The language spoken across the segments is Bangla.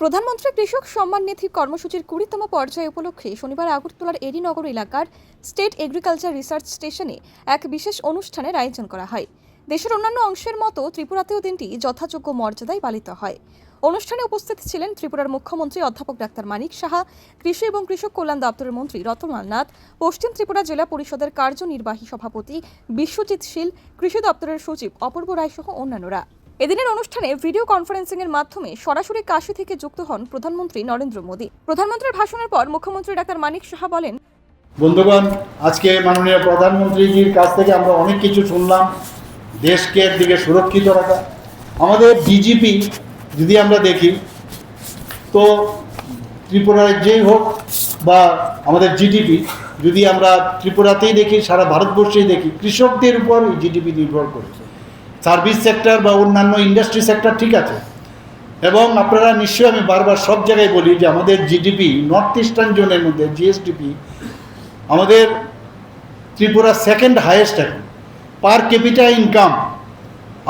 প্রধানমন্ত্রী কৃষক সম্মান নিধি কর্মসূচির কুড়িতম পর্যায় উপলক্ষে শনিবার আগরতলার এরিনগর এলাকার স্টেট এগ্রিকালচার রিসার্চ স্টেশনে এক বিশেষ অনুষ্ঠানের আয়োজন করা হয়। দেশের অন্যান্য অংশের মতো ত্রিপুরাতেও দিনটি যথাযোগ্য মর্যাদায় পালিত হয়। অনুষ্ঠানে উপস্থিত ছিলেন ত্রিপুরার মুখ্যমন্ত্রী অধ্যাপক ডাক্তার মানিক সাহা, কৃষি এবং কৃষক কল্যাণ দপ্তরের মন্ত্রী রতনলাল নাথ, পশ্চিম ত্রিপুরা জেলা পরিষদের কার্যনির্বাহী সভাপতি বিশ্বজিৎ শীল, কৃষি দপ্তরের সচিব অপূর্ব রায় সহ অন্যান্যরা। এদিনের অনুষ্ঠানে ভিডিও কনফারেন্সিং এর মাধ্যমে সরাসরি কাশি থেকে যুক্ত হন প্রধানমন্ত্রী নরেন্দ্র মোদী। প্রধানমন্ত্রীর ভাষণের পর মুখ্যমন্ত্রী ডাক্তার মানিক সাহা বলেন, বন্ধুগণ, আজকে মাননীয় প্রধানমন্ত্রীজির কাছ থেকে আমরা অনেক কিছু শুনলাম। দেশকে দিকে সুরক্ষিত রাখা। আমাদের ডিজিপি যদি আমরা দেখি, তো ত্রিপুরার যেই হোক বা আমাদের জিডিপি যদি আমরা ত্রিপুরাতেই দেখি, সারা ভারতবর্ষেই দেখি, কৃষকদের উপর জিডিপি নির্ভর করেছে। সার্ভিস সেক্টর বা অন্যান্য ইন্ডাস্ট্রি সেক্টর ঠিক আছে। এবং আপনারা নিশ্চয়ই আমি বারবার সব জায়গায় বলি যে আমাদের জিডিপি নর্থ ইস্টার্ন জোনের মধ্যে, জিএসডিপি, আমাদের ত্রিপুরা সেকেন্ড হাইয়েস্ট এখন পার ক্যাপিটা ইনকাম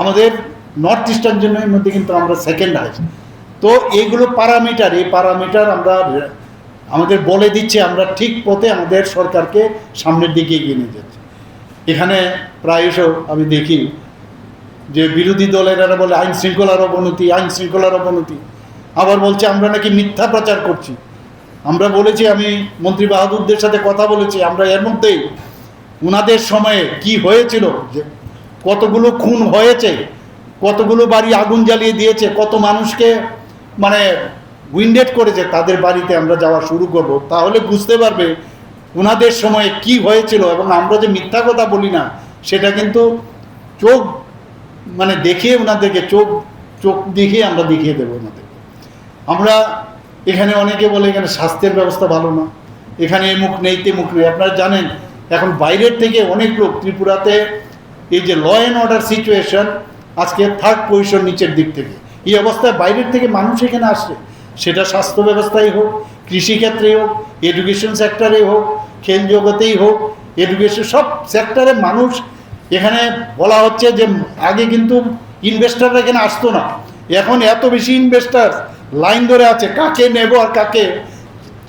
আমাদের নর্থ ইস্টার্ন জোনের মধ্যে কিন্তু আমরা সেকেন্ড হাইয়েস্ট তো এইগুলো প্যারামিটার এই প্যারামিটার আমরা, আমাদের বলে দিচ্ছে আমরা ঠিক পথে আমাদের সরকারকে সামনের দিকে এগিয়ে নিয়ে যাচ্ছি। এখানে প্রায়শ আমি দেখি যে বিরোধী দলের এরা বলে আইন শৃঙ্খলার অবনতি, আইন শৃঙ্খলার অবনতি। আবার বলছে, আমরা নাকি মিথ্যা প্রচার করছি। আমরা বলেছি, আমি মন্ত্রী বাহাদুরদের সাথে কথা বলেছি, আমরা এর মধ্যেই। উনাদের সময়ে কি হয়েছিল? যে কতগুলো খুন হয়েছে, কতগুলো বাড়ি আগুন জ্বালিয়ে দিয়েছে, কত মানুষকে মানে উইন্ডেড করেছে, তাদের বাড়িতে আমরা যাওয়া শুরু করব। তাহলে বুঝতে পারবে উনাদের সময়ে কি হয়েছিল এবং আমরা যে মিথ্যা কথা বলি না, সেটা কিন্তু চোখ মানে দেখিয়ে ওনাদেরকে চোখ চোখ দেখিয়ে আমরা দেখিয়ে দেবো ওনাদেরকে। আমরা এখানে অনেকে বলে এখানে স্বাস্থ্যের ব্যবস্থা ভালো না। এখানে এ মুখ নেই, তে মুখ নেই। আপনারা জানেন, এখন বাইরের থেকে অনেক লোক ত্রিপুরাতে এই যে ল অ্যান্ড অর্ডার সিচুয়েশন আজকে থার্ড পজিশন নিচের দিক থেকে। এই অবস্থায় বাইরের থেকে মানুষ এখানে আসে। সেটা স্বাস্থ্য ব্যবস্থায় হোক কৃষিক্ষেত্রেই হোক এডুকেশন সেক্টরেই হোক, খেল জগতেই হোক এডুকেশন সব সেক্টরে মানুষ এখানে বলা হচ্ছে যে আগে কিন্তু ইনভেস্টাররা এখানে আসতো না। এখন এত বেশি ইনভেস্টার লাইন ধরে আছে, কাকে নেব আর কাকে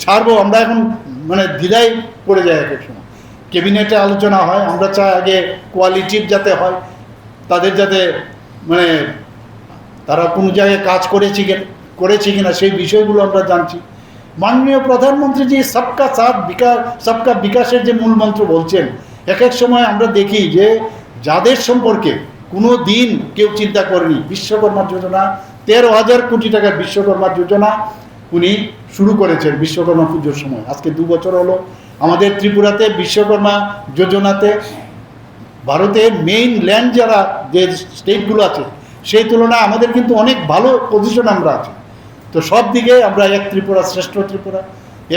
ছাড়বো, আমরা এখন মানে দ্বিধায় পড়ে যাই এক সময়। ক্যাবিনেটে আলোচনা হয়, আমরা চাই আগে কোয়ালিটির যাতে হয়, তাদের যাতে মানে তারা কোনো জায়গায় কাজ করেছে কি করেছে কিনা সেই বিষয়গুলো আমরা জানছি। মাননীয় প্রধানমন্ত্রী যে সবকা সাথ বিকাশ, সবকা বিকাশের যে মূল মন্ত্র বলছেন এক এক সময় আমরা দেখি যে যাদের সম্পর্কে কোনো দিন কেউ চিন্তা করেনি, বিশ্বকর্মা যোজনা, তেরো হাজার কোটি টাকার বিশ্বকর্মা যোজনা উনি শুরু করেছেন বিশ্বকর্মা পুজোর সময়। আজকে দু বছর হলো। আমাদের ত্রিপুরাতে বিশ্বকর্মা যোজনাতে ভারতের মেইন ল্যান্ড যারা যে স্টেটগুলো আছে, সেই তুলনায় আমাদের কিন্তু অনেক ভালো পজিশন আমরা আছি। তো সব দিকে আমরা এক ত্রিপুরা শ্রেষ্ঠ ত্রিপুরা,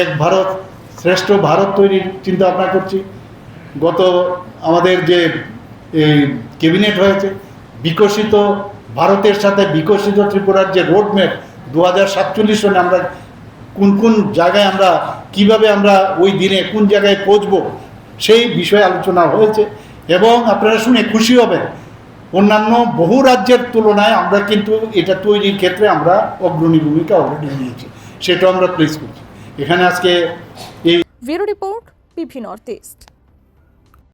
এক ভারত, শ্রেষ্ঠ ভারত তৈরির চিন্তা ভাবনা করছি। গত আমাদের যে, এই ক্যাবিনেট হয়েছে, বিকশিত ভারতের সাথে বিকশিত ত্রিপুরার যে রোডম্যাপ দু হাজার সাতচল্লিশ সনে আমরা কোন কোন জায়গায় আমরা, কীভাবে আমরা ওই দিনে কোন জায়গায় পৌঁছবো, সেই বিষয়ে আলোচনা হয়েছে। এবং আপনারা শুনে খুশি হবেন, অন্যান্য বহু রাজ্যের তুলনায় আমরা কিন্তু এটা তৈরির ক্ষেত্রে আমরা অগ্রণী ভূমিকা অলরেডি নিয়েছি। সেটাও আমরা প্লেস করছি। এখানে আজকে এই রিপোর্ট